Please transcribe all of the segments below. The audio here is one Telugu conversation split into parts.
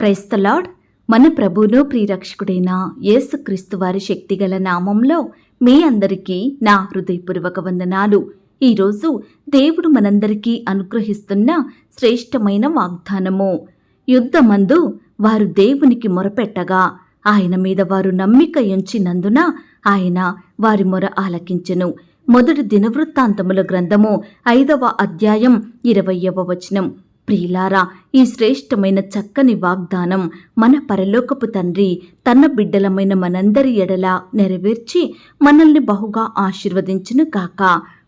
క్రైస్తలాడ్ మన ప్రభును ప్రియరక్షకుడైన యేసుక్రీస్తు వారి శక్తిగల నామంలో మీ అందరికీ నా హృదయపూర్వక వందనాలు. ఈరోజు దేవుడు మనందరికీ అనుగ్రహిస్తున్న శ్రేష్టమైన వాగ్దానము. యుద్ధమందు వారు దేవునికి మొరపెట్టగా ఆయన మీద వారు నమ్మిక ఎంచినందున ఆయన వారి మొర ఆలకించెను. మొదటి దినవృత్తాంతముల గ్రంథము ఐదవ అధ్యాయం ఇరవయవ వచనం. ప్రియులారా ఈ శ్రేష్టమైన చక్కని వాగ్దానం మన పరలోకపు తండ్రి తన బిడ్డలమైన మనందరి ఎడల నెరవేర్చి మనల్ని బహుగా ఆశీర్వదించును కాక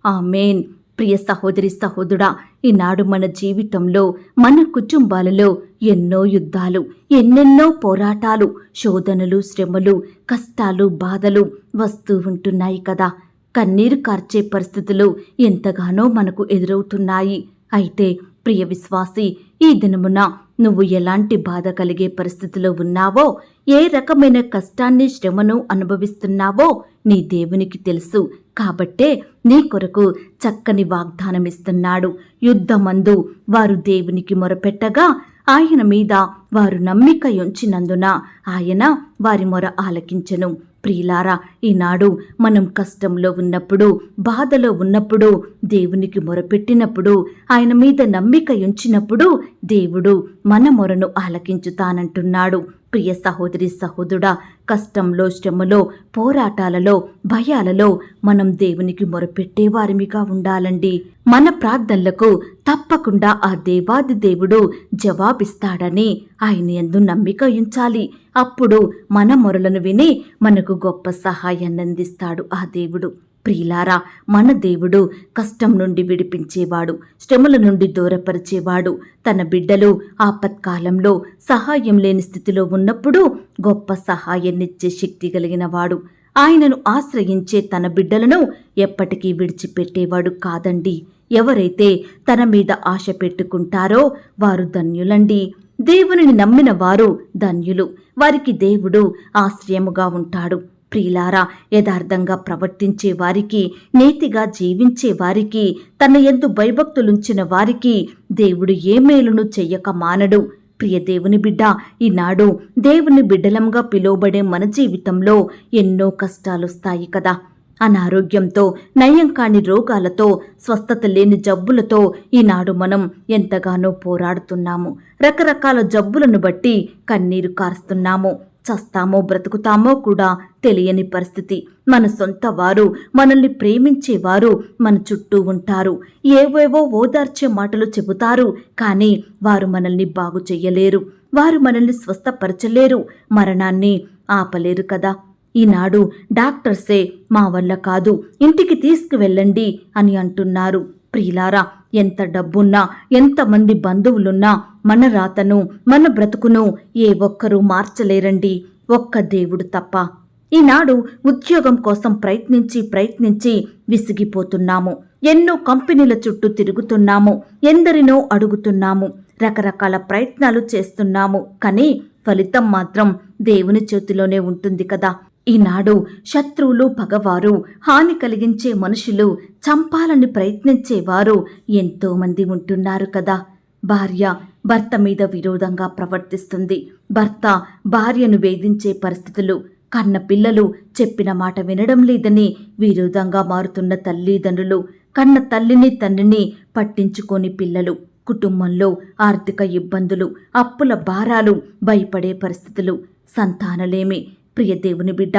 ఆమెన్. ప్రియ సహోదరి సహోదరుడా ఈనాడు మన జీవితంలో మన కుటుంబాలలో ఎన్నో యుద్ధాలు ఎన్నెన్నో పోరాటాలు శోధనలు శ్రమలు కష్టాలు బాధలు వస్తూ ఉంటున్నాయి కదా. కన్నీరు కార్చే పరిస్థితులు ఎంతగానో మనకు ఎదురవుతున్నాయి. అయితే ప్రియ విశ్వాసి ఈ దినమున నువ్వు ఎలాంటి బాధ కలిగే పరిస్థితిలో ఉన్నావో ఏ రకమైన కష్టాన్ని శ్రమను అనుభవిస్తున్నావో నీ దేవునికి తెలుసు. కాబట్టే నీ కొరకు చక్కని వాగ్దానమిస్తున్నాడు. యుద్ధమందు వారు దేవునికి మొరపెట్టగా ఆయన మీద వారు నమ్మిక ఉంచినందున ఆయన వారి మొర ఆలకించను. ప్రియులారా ఈనాడు మనం కష్టంలో ఉన్నప్పుడు బాధలో ఉన్నప్పుడు దేవునికి మొరపెట్టినప్పుడు ఆయన మీద నమ్మిక ఉంచినప్పుడు దేవుడు మన మొరను ఆలకించుతానంటున్నాడు. ప్రియ సహోదరి సహోదరుడా కష్టంలో శ్రమలో పోరాటాలలో భయాలలో మనం దేవునికి మొరపెట్టేవారిమిగా ఉండాలండి. మన ప్రార్థనలకు తప్పకుండా ఆ దేవాది దేవుడు జవాబిస్తాడని ఆయన ఎందు నమ్మిక ఉంచాలి. అప్పుడు మన మొరలను విని మనకు గొప్ప సహాయాన్ని అందిస్తాడు ఆ దేవుడు. ప్రియులారా మన దేవుడు కష్టం నుండి విడిపించేవాడు శ్రమల నుండి దూరపరిచేవాడు. తన బిడ్డలు ఆపత్కాలంలో సహాయం లేని స్థితిలో ఉన్నప్పుడు గొప్ప సహాయాన్నిచ్చే శక్తి కలిగినవాడు. ఆయనను ఆశ్రయించే తన బిడ్డలను ఎప్పటికీ విడిచిపెట్టేవాడు కాదండి. ఎవరైతే తన మీద ఆశ పెట్టుకుంటారో వారు ధన్యులండి. దేవునిని నమ్మిన వారు ధన్యులు. వారికి దేవుడు ఆశ్రయముగా ఉంటాడు. ప్రియులారా యథార్థంగా ప్రవర్తించే వారికి నీతిగా జీవించే వారికి తన ఎందు భయభక్తులుంచిన వారికి దేవుడు ఏ మేలును చెయ్యక మానడు. ప్రియ దేవుని బిడ్డ ఈనాడు దేవుని బిడ్డలంగా పిలువబడే మన జీవితంలో ఎన్నో కష్టాలొస్తాయి కదా. అనారోగ్యంతో నయం కాని రోగాలతో స్వస్థత లేని జబ్బులతో ఈనాడు మనం ఎంతగానో పోరాడుతున్నాము. రకరకాల జబ్బులను బట్టి కన్నీరు కారుస్తున్నాము. చస్తామో బ్రతుకుతామో కూడా తెలియని పరిస్థితి. మన సొంత వారు మనల్ని ప్రేమించేవారు మన చుట్టూ ఉంటారు. ఏవేవో ఓదార్చే మాటలు చెబుతారు కానీ వారు మనల్ని బాగు చెయ్యలేరు. వారు మనల్ని స్వస్థపరచలేరు. మరణాన్ని ఆపలేరు కదా. ఈనాడు డాక్టర్సే మా వల్ల కాదు ఇంటికి తీసుకువెళ్ళండి అని అంటున్నారు. ప్రియులారా ఎంత డబ్బున్నా ఎంతమంది బంధువులున్నా మన రాతను మన బ్రతుకును ఏ ఒక్కరూ మార్చలేరండి. ఒక్క దేవుడు తప్ప. ఈనాడు ఉద్యోగం కోసం ప్రయత్నించి ప్రయత్నించి విసిగిపోతున్నాము. ఎన్నో కంపెనీల చుట్టూ తిరుగుతున్నాము. ఎందరినో అడుగుతున్నాము. రకరకాల ప్రయత్నాలు చేస్తున్నాము. కానీ ఫలితం మాత్రం దేవుని చేతిలోనే ఉంటుంది కదా. ఈనాడు శత్రువులు పగవారు హాని కలిగించే మనుషులు చంపాలని ప్రయత్నించేవారు ఎంతోమంది ఉంటున్నారు కదా. భార్య భర్త మీద విరోధంగా ప్రవర్తిస్తుంది. భర్త భార్యను వేధించే పరిస్థితులు. కన్న పిల్లలు చెప్పిన మాట వినడం లేదని విరోధంగా మారుతున్న తల్లిదండ్రులు కన్న తల్లిని తండ్రిని పట్టించుకోని పిల్లలు కుటుంబంలో ఆర్థిక ఇబ్బందులు అప్పుల భారాలు భయపడే పరిస్థితులు సంతానలేమి. ప్రియ దేవుని బిడ్డ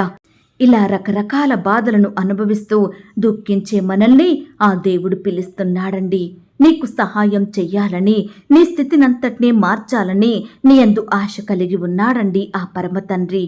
ఇలా రకరకాల బాధలను అనుభవిస్తూ దుఃఖించే మనల్ని ఆ దేవుడు పిలుస్తున్నాడండి. నీకు సహాయం చెయ్యాలని నీ స్థితినంతటినీ మార్చాలని నీ అందు ఆశ కలిగి ఉన్నాడండి ఆ పరమ తండ్రి.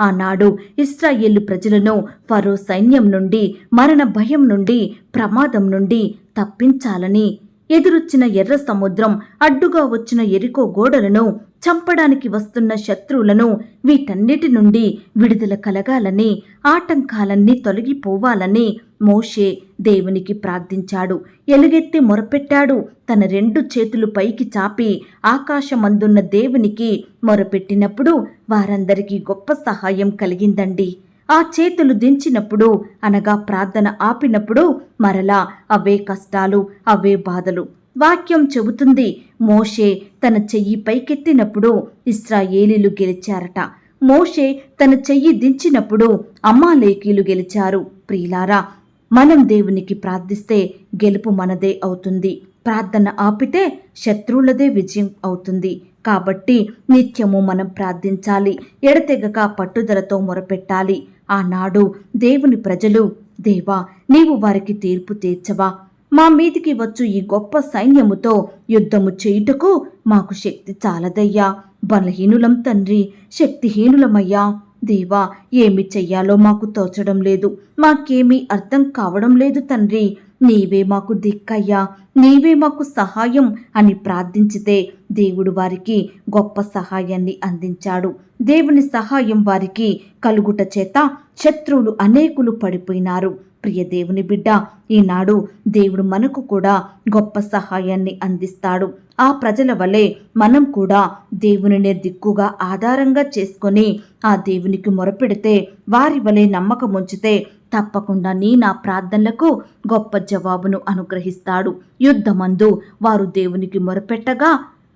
ఆనాడు ఇస్రాయేలు ప్రజలను ఫరో సైన్యం నుండి మరణ భయం నుండి ప్రమాదం నుండి తప్పించాలని ఎదురొచ్చిన ఎర్ర సముద్రం అడ్డుగా వచ్చిన ఎరికో గోడలను చంపడానికి వస్తున్న శత్రువులను వీటన్నిటి నుండి విడుదల కలగాలని ఆటంకాలన్నీ తొలగిపోవాలని మోషే దేవునికి ప్రార్థించాడు. ఎలుగెత్తి మొరపెట్టాడు. తన రెండు చేతులు పైకి చాపి ఆకాశమందున్న దేవునికి మొరపెట్టినప్పుడు వారందరికీ గొప్ప సహాయం కలిగిందండి. ఆ చేతులు దించినప్పుడు అనగా ప్రార్థన ఆపినప్పుడు మరలా అవే కష్టాలు అవే బాధలు. వాక్యం చెబుతుంది. మోషే తన చెయ్యి పైకెత్తినప్పుడు ఇస్రాయేలీలు గెలిచారట. మోషే తన చెయ్యి దించినప్పుడు అమ్మాలేకీలు గెలిచారు. ప్రియులారా మనం దేవునికి ప్రార్థిస్తే గెలుపు మనదే అవుతుంది. ప్రార్థన ఆపితే శత్రువులదే విజయం అవుతుంది. కాబట్టి నిత్యము మనం ప్రార్థించాలి. ఎడతెగక పట్టుదలతో మొరపెట్టాలి. ఆనాడు దేవుని ప్రజలు దేవా నీవు వారికి తీర్పు తీర్చవా? మా మీదికి వచ్చు ఈ గొప్ప సైన్యముతో యుద్ధము చేయుటకు మాకు శక్తి చాలదయ్యా. బలహీనులం తండ్రి శక్తిహీనులమయ్యా. దేవా ఏమి చెయ్యాలో మాకు తోచడం లేదు. మాకేమీ అర్థం కావడం లేదు తండ్రి. నీవే మాకు దిక్కయ్యా. నీవే మాకు సహాయం అని ప్రార్థించితే దేవుడు వారికి గొప్ప సహాయాన్ని అందించాడు. దేవుని సహాయం వారికి కలుగుట చేత శత్రువులు అనేకులు పడిపోయినారు. ప్రియ దేవుని బిడ్డ ఈనాడు దేవుడు మనకు కూడా గొప్ప సహాయాన్ని అందిస్తాడు. ఆ ప్రజల వలె మనం కూడా దేవునినే దిక్కుగా ఆధారంగా చేసుకొని ఆ దేవునికి మొరపెడితే వారి వలె నమ్మకం ఉంచితే తప్పకుండా నీ నా ప్రార్థనలకు గొప్ప జవాబును అనుగ్రహిస్తాడు. యుద్ధమందు వారు దేవునికి మొరపెట్టగా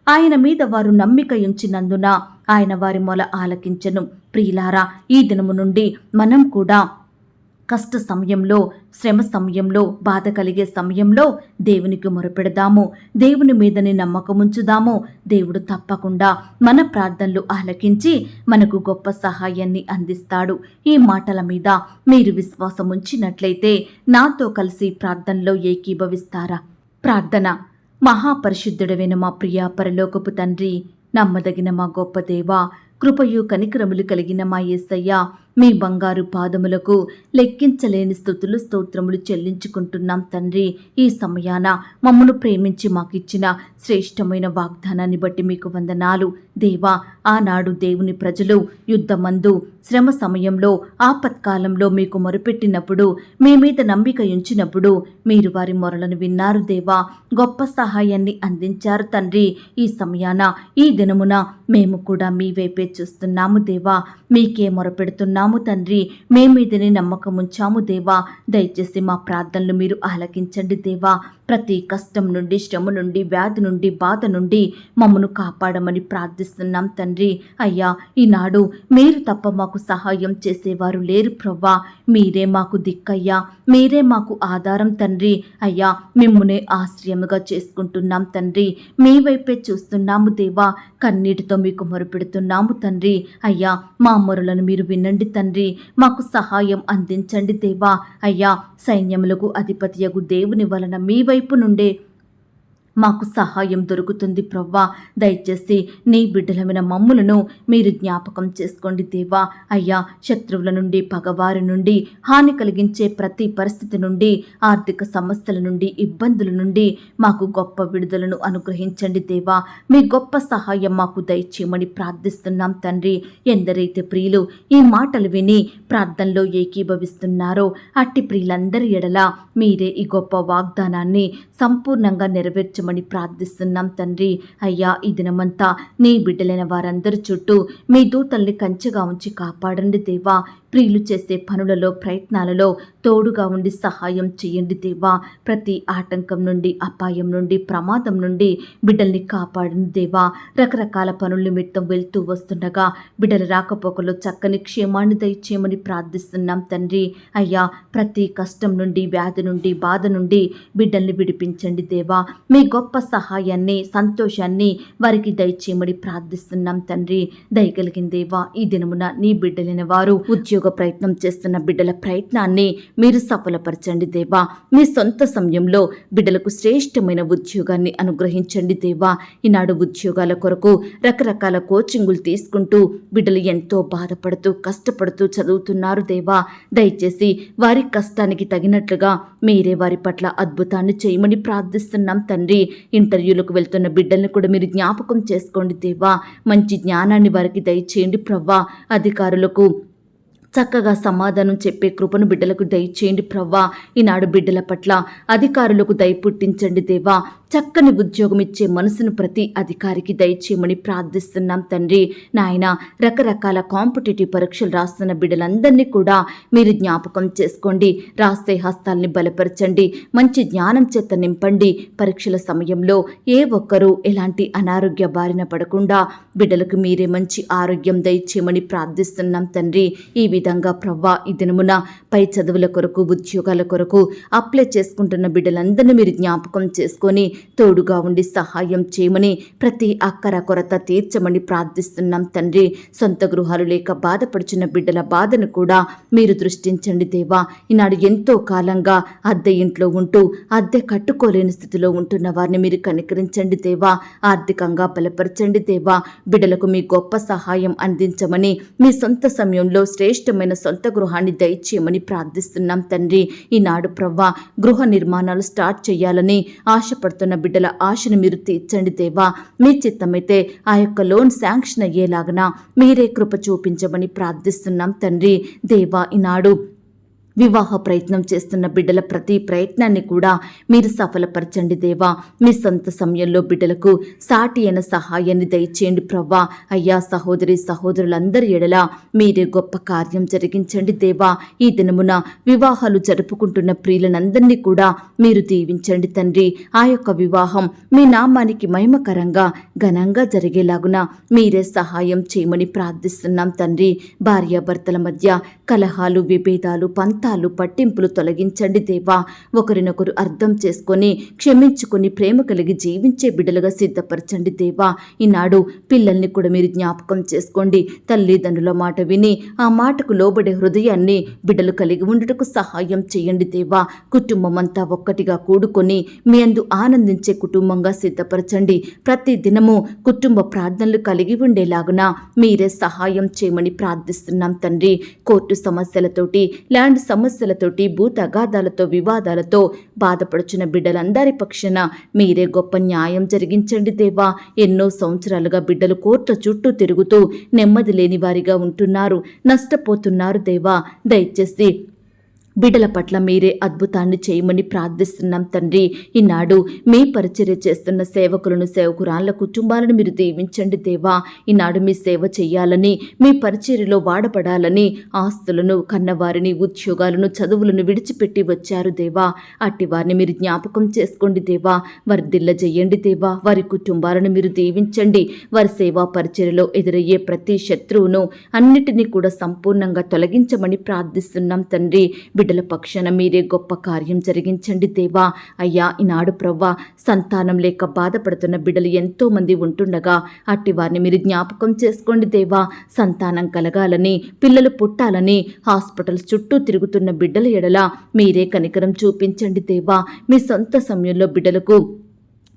ఆయన మీద వారు నమ్మిక ఉంచినందున ఆయన వారి మొల ఆలకించను. ప్రియులారా ఈ దినము నుండి మనం కూడా కష్ట సమయంలో శ్రమ సమయంలో బాధ కలిగే సమయంలో దేవునికి మొరపెడదాము. దేవుని మీదని నమ్మకం ఉంచుదాము దేవుడు తప్పకుండా మన ప్రార్థనలు ఆలకించి మనకు గొప్ప సహాయాన్ని అందిస్తాడు. ఈ మాటల మీద మీరు విశ్వాసం ఉంచినట్లయితే నాతో కలిసి ప్రార్థనలో ఏకీభవిస్తారా? ప్రార్థన. మహాపరిశుద్ధుడవైన మా ప్రియా పరలోకపు తండ్రి నమ్మదగిన మా గొప్ప దేవ కృపయు కనికరములు కలిగిన మా యేసయ్య మీ బంగారు పాదములకు లెక్కించలేని స్థుతులు స్తోత్రములు చెల్లించుకుంటున్నాం తండ్రి. ఈ సమయాన మమ్మను ప్రేమించి మాకిచ్చిన శ్రేష్టమైన వాగ్దానాన్ని బట్టి మీకు వందనాలు. దేవా ఆనాడు దేవుని ప్రజలు యుద్ధమందు శ్రమ సమయంలో ఆపత్కాలంలో మీకు మొరుపెట్టినప్పుడు మీ మీద నమ్మిక ఉంచినప్పుడు మీరు వారి మొరలను విన్నారు దేవా. గొప్ప సహాయాన్ని అందించారు తండ్రి. ఈ సమయాన ఈ దినమున మేము కూడా మీ వైపే చూస్తున్నాము దేవా. మీకే మొరపెడుతున్నాము. తండ్రి మీ మీదనే నమ్మకం ఉంచాము దేవా. దయచేసి మా ప్రార్థనలు మీరు ఆలకించండి దేవా. ప్రతి కష్టం నుండి శ్రమ నుండి వ్యాధి నుండి బాధ నుండి మమ్మను కాపాడమని ప్రార్థిస్తున్నాం తండ్రి. అయ్యా ఈనాడు మీరు తప్ప మాకు సహాయం చేసేవారు లేరు ప్రవ్వా. మీరే మాకు దిక్కయ్యా. మీరే మాకు ఆధారం తండ్రి. అయ్యా మిమ్మునే ఆశ్రయముగా చేసుకుంటున్నాం తండ్రి. మీ వైపే చూస్తున్నాము దేవా. కన్నీటితో మీకు మొరుపెడుతున్నాము తండ్రి. అయ్యా మా మొరలను మీరు వినండి తండ్రి మాకు సహాయం అందించండి దేవా. అయ్యా సైన్యములకు అధిపతియగు దేవుని వలన మీ వైపు నుండే మాకు సహాయం దొరుకుతుంది ప్రవ్వా. దయచేసి నీ బిడ్డలమైన మమ్ములను మీరు జ్ఞాపకం చేసుకోండి దేవా. అయ్యా శత్రువుల నుండి పగవారి నుండి హాని కలిగించే ప్రతి పరిస్థితి నుండి ఆర్థిక సమస్యల నుండి ఇబ్బందుల నుండి మాకు గొప్ప విడుదలను అనుగ్రహించండి దేవా. మీ గొప్ప సహాయం మాకు దయచేయమని ప్రార్థిస్తున్నాం తండ్రి. ఎందరైతే ప్రియులు ఈ మాటలు విని ప్రార్థనలో ఏకీభవిస్తున్నారో అట్టి ప్రియులందరి ఎడల మీరే ఈ గొప్ప వాగ్దానాన్ని సంపూర్ణంగా ఉంచమని ప్రార్థిస్తున్నాం తండ్రి. అయ్యా ఈ దినమంతా నీ బిడ్డలైన వారందరి చుట్టూ మీ దూతల్ని కంచెగా ఉంచి కాపాడండి దేవా. ప్రియులు చేసే పనులలో ప్రయత్నాలలో తోడుగా ఉండి సహాయం చేయండి దేవా. ప్రతి ఆటంకం నుండి అపాయం నుండి ప్రమాదం నుండి బిడ్డల్ని కాపాడండి దేవా. రకరకాల పనుల నిమిత్తం వెళ్తూ వస్తుండగా బిడ్డల రాకపోకలో చక్కని క్షేమాన్ని దయచేయమని ప్రార్థిస్తున్నాం తండ్రి. అయ్యా ప్రతి కష్టం నుండి వ్యాధి నుండి బాధ నుండి బిడ్డల్ని విడిపించండి దేవా. మీ గొప్ప సహాయాన్ని సంతోషాన్ని వారికి దయచేయమని ప్రార్థిస్తున్నాం తండ్రి. దయగలిగిన దేవా ఈ దినమున నీ బిడ్డలైన వారు ఉద్యోగ ప్రయత్నం చేస్తున్న బిడ్డల ప్రయత్నాన్ని మీరు సఫలపరచండి దేవా. మీ సొంత సమయంలో బిడ్డలకు శ్రేష్టమైన ఉద్యోగాన్ని అనుగ్రహించండి దేవా. ఈనాడు ఉద్యోగాల కొరకు రకరకాల కోచింగులు తీసుకుంటూ బిడ్డలు ఎంతో బాధపడుతూ కష్టపడుతూ చదువుతున్నారు దేవా. దయచేసి వారి కష్టానికి తగినట్లుగా మీరే వారి పట్ల అద్భుతాన్ని చేయమని ప్రార్థిస్తున్నాం తండ్రి. ఇంటర్వ్యూలకు వెళ్తున్న బిడ్డల్ని కూడా మీరు జ్ఞాపకం చేసుకోండి దేవా. మంచి జ్ఞానాన్ని వారికి దయచేయండి ప్రవ్వా అధికారులకు చక్కగా సమాధానం చెప్పే కృపను బిడ్డలకు దయచేయండి ప్రవ్వా. ఈనాడు బిడ్డల పట్ల అధికారులకు దయ పుట్టించండి దేవా. చక్కని ఉద్యోగం ఇచ్చే మనసును ప్రతి అధికారికి దయచేయమని ప్రార్థిస్తున్నాం తండ్రి. నాయన రకరకాల కాంపిటేటివ్ పరీక్షలు రాస్తున్న బిడ్డలందరినీ కూడా మీరు జ్ఞాపకం చేసుకోండి. రాస్తే హస్తాల్ని బలపరచండి. మంచి జ్ఞానం చేత నింపండి. పరీక్షల సమయంలో ఏ ఒక్కరూ ఎలాంటి అనారోగ్య బారిన పడకుండా బిడ్డలకు మీరే మంచి ఆరోగ్యం దయచేయమని ప్రార్థిస్తున్నాం తండ్రి. ఈ విధంగా ప్రవ్వా ఈ దినమున పై చదువుల కొరకు ఉద్యోగాల కొరకు అప్లై చేసుకుంటున్న బిడ్డలందరినీ మీరు జ్ఞాపకం చేసుకొని తోడుగా ఉండి సహాయం చేయమని ప్రతి అక్కర కొరత తీర్చమని ప్రార్థిస్తున్నాం తండ్రి. సొంత గృహాలు లేక బాధపడుచున్న బిడ్డల బాధను కూడా మీరు దృష్టించండి దేవా. ఈనాడు ఎంతో కాలంగా అద్దె ఇంట్లో ఉంటూ అద్దె కట్టుకోలేని స్థితిలో ఉంటున్న వారిని మీరు కనికరించండి దేవా. ఆర్థికంగా బలపరచండి దేవా. బిడ్డలకు మీ గొప్ప సహాయం అందించమని మీ సొంత సమయంలో ఇష్టమైన సొంత గృహాన్ని దయచేయమని ప్రార్థిస్తున్నాం తండ్రి. ఈనాడు ప్రవ్వా గృహ నిర్మాణాలు స్టార్ట్ చేయాలని ఆశపడుతున్న బిడ్డల ఆశను మీరు తీర్చండి దేవా. మీ చిత్తమైతే ఆ యొక్క లోన్ శాంక్షన్ అయ్యేలాగన మీరే కృప చూపించమని ప్రార్థిస్తున్నాం తండ్రి. దేవా ఈనాడు వివాహ ప్రయత్నం చేస్తున్న బిడ్డల ప్రతి ప్రయత్నాన్ని కూడా మీరు సఫలపరచండి దేవా. మీ సొంత సమయంలో బిడ్డలకు సాటి అయిన సహాయాన్ని దయచేయండి ప్రవ్వా. అయ్యా సహోదరి సహోదరులందరి ఎడల మీరే గొప్ప కార్యం జరిగించండి దేవా. ఈ దినమున వివాహాలు జరుపుకుంటున్న ప్రియులనందరినీ కూడా మీరు దీవించండి తండ్రి. ఆ యొక్క వివాహం మీ నామానికి మహిమకరంగా ఘనంగా జరిగేలాగున మీరే సహాయం చేయమని ప్రార్థిస్తున్నాం తండ్రి. భార్యాభర్తల మధ్య కలహాలు విభేదాలు పంతాలు పట్టింపులు తొలగించండి దేవా. ఒకరినొకరు అర్థం చేసుకొని క్షమించుకొని ప్రేమ కలిగి జీవించే బిడ్డలుగా సిద్ధపరచండి దేవా. ఈనాడు పిల్లల్ని కూడా మీరు జ్ఞాపకం చేసుకోండి. తల్లిదండ్రుల మాట విని ఆ మాటకు లోబడే హృదయాన్ని బిడ్డలు కలిగి ఉండుటకు సహాయం చేయండి దేవా. కుటుంబం అంతా ఒక్కటిగా కూడుకొని మీ అందు ఆనందించే కుటుంబంగా సిద్ధపరచండి. ప్రతి దినము కుటుంబ ప్రార్థనలు కలిగి ఉండేలాగున మీరే సహాయం చేయమని ప్రార్థిస్తున్నాం తండ్రి. కోర్టు సమస్యలతోటి ల్యాండ్ సమస్యలతోటి భూ తగాదాలతో వివాదాలతో బాధపడుచున్న బిడ్డలందరి పక్షాన మీరే గొప్ప న్యాయం జరిగించండి దేవా. ఎన్నో సంవత్సరాలుగా బిడ్డలు కోర్టు చుట్టూ తిరుగుతూ నెమ్మది లేని వారిగా ఉంటున్నారు నష్టపోతున్నారు దేవా. దయచేసి బిడ్డల పట్ల మీరే అద్భుతాన్ని చేయమని ప్రార్థిస్తున్నాం తండ్రి. ఈనాడు మీ పరిచర్య చేస్తున్న సేవకులను సేవకురాళ్ళ కుటుంబాలను మీరు దీవించండి దేవా. ఈనాడు మీ సేవ చేయాలని మీ పరిచర్యలో వాడపడాలని ఆస్తులను కన్నవారిని ఉద్యోగాలను చదువులను విడిచిపెట్టి వచ్చారు దేవా. అట్టి వారిని మీరు జ్ఞాపకం చేసుకోండి దేవా. వారి దిల్ల చేయండి దేవా. వారి కుటుంబాలను మీరు దీవించండి. వారి సేవా పరిచర్యలో ఎదురయ్యే ప్రతి శత్రువును అన్నిటినీ కూడా సంపూర్ణంగా తొలగించమని ప్రార్థిస్తున్నాం తండ్రి. బిడ్డల పక్షాన మీరే గొప్ప కార్యం జరిగించండి దేవా. అయ్యా ఈనాడు ప్రవ్వా సంతానం లేక బాధపడుతున్న బిడ్డలు ఎంతో మంది ఉంటుండగా అట్టి వారిని మీరు జ్ఞాపకం చేసుకోండి దేవా. సంతానం కలగాలని పిల్లలు పుట్టాలని హాస్పిటల్స్ చుట్టూ తిరుగుతున్న బిడ్డల ఎడల మీరే కనికరం చూపించండి దేవా. మీ సొంత సమయంలో బిడ్డలకు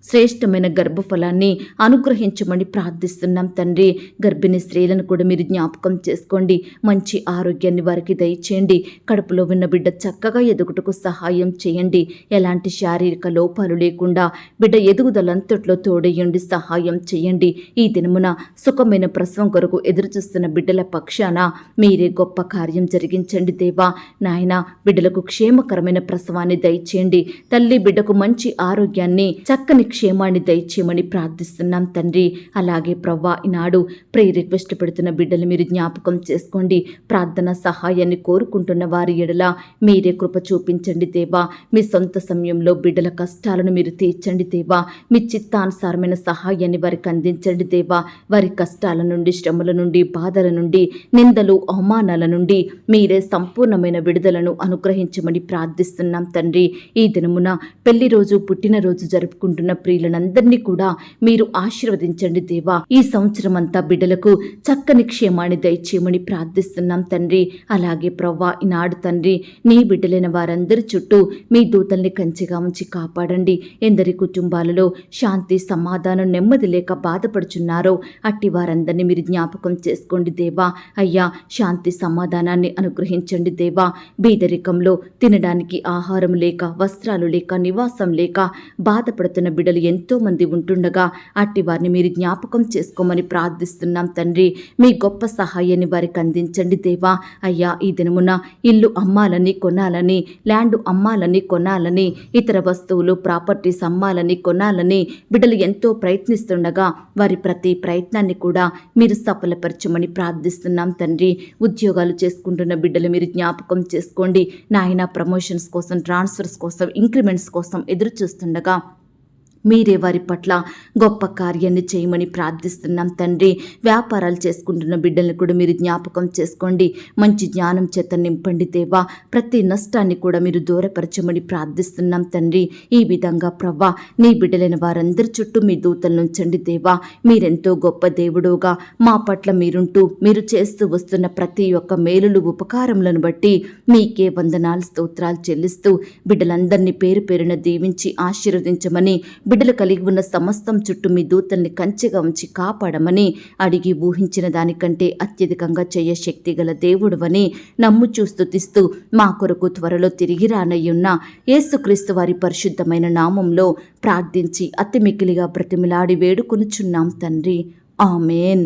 శ్రేష్టమైన గర్భఫలాన్ని అనుగ్రహించమని ప్రార్థిస్తున్నాం తండ్రి. గర్భిణీ స్త్రీలను కూడా మీరు జ్ఞాపకం చేసుకోండి. మంచి ఆరోగ్యాన్ని వారికి దయచేయండి. కడుపులో ఉన్న బిడ్డ చక్కగా ఎదుగుటకు సహాయం చేయండి. ఎలాంటి శారీరక లోపాలు లేకుండా బిడ్డ ఎదుగుదలంతట్లో తోడయ్యండి సహాయం చేయండి. ఈ దినమున సుఖమైన ప్రసవం కొరకు ఎదురుచూస్తున్న బిడ్డల పక్షాన మీరే గొప్ప కార్యం జరిగించండి దేవా. నాయన బిడ్డలకు క్షేమకరమైన ప్రసవాన్ని దయచేయండి. తల్లి బిడ్డకు మంచి ఆరోగ్యాన్ని చక్కని క్షేమాన్ని దయచేయమని ప్రార్థిస్తున్నాం తండ్రి. అలాగే ప్రవ్వా ఈనాడు ప్రే రిక్వెస్ట్ పెడుతున్న బిడ్డలు మీరు జ్ఞాపకం చేసుకోండి. ప్రార్థన సహాయాన్ని కోరుకుంటున్న వారి ఎడల మీరే కృప చూపించండి దేవా. మీ సొంత సమయంలో బిడ్డల కష్టాలను మీరు తీర్చండి దేవా. మీ చిత్తానుసారమైన సహాయాన్ని వారికి అందించండి దేవా. వారి కష్టాల నుండి శ్రమల నుండి బాధల నుండి నిందలు అవమానాల నుండి మీరే సంపూర్ణమైన విడుదలను అనుగ్రహించమని ప్రార్థిస్తున్నాం తండ్రి. ఈ దినమున పెళ్ళి రోజు పుట్టినరోజు జరుపుకుంటున్న ప్రియులనందరినీ కూడా మీరు ఆశీర్వదించండి దేవా. ఈ సంవత్సరం అంతా బిడ్డలకు చక్కని క్షేమాన్ని దయచేయమని ప్రార్థిస్తున్నాం తండ్రి. అలాగే ప్రవ్వా ఈనాడు తండ్రి నీ బిడ్డలైన వారందరి చుట్టూ మీ దూతల్ని కంచిగా ఉంచి కాపాడండి. ఎందరి కుటుంబాలలో శాంతి సమాధానం నెమ్మది లేక బాధపడుచున్నారో అట్టి వారందరినీ మీరు జ్ఞాపకం చేసుకోండి దేవా. అయ్యా శాంతి సమాధానాన్ని అనుగ్రహించండి దేవా. బీదరికంలో తినడానికి ఆహారం లేక వస్త్రాలు లేక నివాసం లేక బాధపడుతున్న బిడ్డలు బిడ్డలు ఎంతోమంది ఉంటుండగా అట్టి వారిని మీరు జ్ఞాపకం చేసుకోమని ప్రార్థిస్తున్నాం తండ్రి. మీ గొప్ప సహాయాన్ని వారికి అందించండి దేవా. అయ్యా ఈ దినమున ఇల్లు అమ్మాలని కొనాలని ల్యాండ్ అమ్మాలని కొనాలని ఇతర వస్తువులు ప్రాపర్టీస్ అమ్మాలని కొనాలని బిడ్డలు ఎంతో ప్రయత్నిస్తుండగా వారి ప్రతి ప్రయత్నాన్ని కూడా మీరు సఫలపరచమని ప్రార్థిస్తున్నాం తండ్రి. ఉద్యోగాలు చేసుకుంటున్న బిడ్డలు మీరు జ్ఞాపకం చేసుకోండి. నాయన ప్రమోషన్స్ కోసం ట్రాన్స్ఫర్స్ కోసం ఇంక్రిమెంట్స్ కోసం ఎదురు చూస్తుండగా మీరే వారి పట్ల గొప్ప కార్యాన్ని చేయమని ప్రార్థిస్తున్నాం తండ్రి. వ్యాపారాలు చేసుకుంటున్న బిడ్డలను కూడా మీరు జ్ఞాపకం చేసుకోండి. మంచి జ్ఞానం చేత నింపండి దేవా. ప్రతి నష్టాన్ని కూడా మీరు దూరపరచమని ప్రార్థిస్తున్నాం తండ్రి. ఈ విధంగా ప్రవ్వా నీ బిడ్డలైన వారందరి చుట్టూ మీ దూతలు ఉంచండి దేవా. మీరెంతో గొప్ప దేవుడుగా. మా పట్ల మీరుంటూ మీరు చేస్తూ వస్తున్న ప్రతి ఒక్క మేలులు ఉపకారములను బట్టి మీకే వందనాలు స్తోత్రాలు చెల్లిస్తూ బిడ్డలందరినీ పేరు పేరున దీవించి ఆశీర్వదించమని బిడ్డలు కలిగి ఉన్న సమస్తం చుట్టూ మీ దూతల్ని కంచెగా ఉంచి కాపాడమని అడిగి ఊహించిన దానికంటే అత్యధికంగా చేయ శక్తి గల దేవుడువని నమ్ముచూ స్తుతిస్తూ మా కొరకు త్వరలో తిరిగి రానయ్యున్న యేసుక్రీస్తు వారి పరిశుద్ధమైన నామంలో ప్రార్థించి అతి మిక్కిలిగా బ్రతిమిలాడి వేడుకొనుచున్నాం తండ్రి. ఆమెన్.